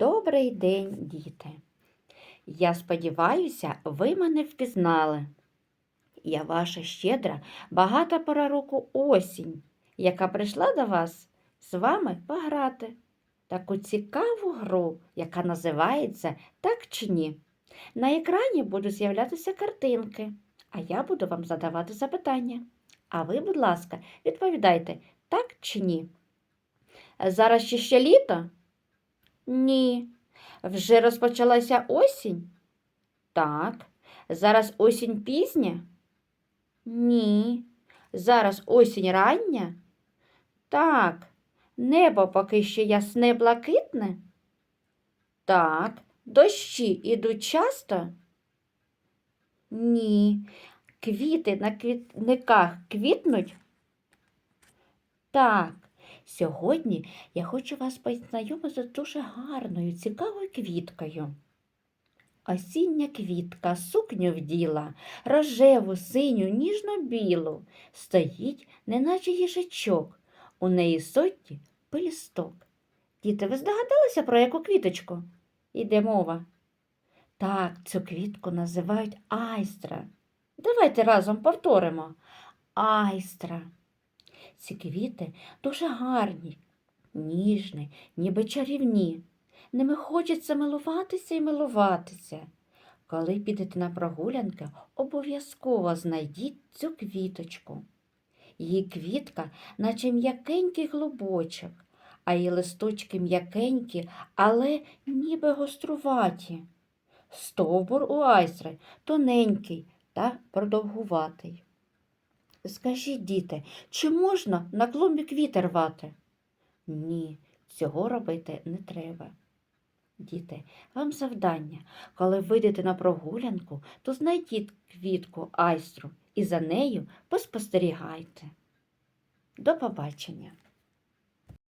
Добрий день, діти. Я сподіваюся, ви мене впізнали. Я ваша щедра, багата пора року осінь, яка прийшла до вас з вами пограти. Таку цікаву гру, яка називається Так чи ні. На екрані будуть з'являтися картинки, а я буду вам задавати запитання. А ви, будь ласка, відповідайте, так чи ні. Зараз ще літо? Ні. Вже розпочалася осінь? Так. Зараз осінь пізня? Ні. Зараз осінь рання? Так. Небо поки ще ясне блакитне? Так. Дощі ідуть часто? Ні. Квіти на квітниках квітнуть? Так. Сьогодні я хочу вас познайомити з дуже гарною, цікавою квіткою. Осіння квітка сукню вділа, рожеву, синю, ніжно-білу, стоїть, неначе їжачок, у неї сотні пелісток. Діти, ви здогадалися, про яку квіточку? Іде мова. Так, цю квітку називають айстра. Давайте разом повторимо. Айстра. Ці квіти дуже гарні, ніжні, ніби чарівні. Ними хочеться милуватися і милуватися. Коли підете на прогулянки, обов'язково знайдіть цю квіточку. Її квітка, наче м'якенький глубочок, а її листочки м'якенькі, але ніби гоструваті. Стовбур у айстри тоненький та продовгуватий. Скажіть, діти, чи можна на клумбі квіти рвати? Ні, цього робити не треба. Діти, вам завдання, коли вийдете на прогулянку, то знайдіть квітку айстру і за нею поспостерігайте. До побачення!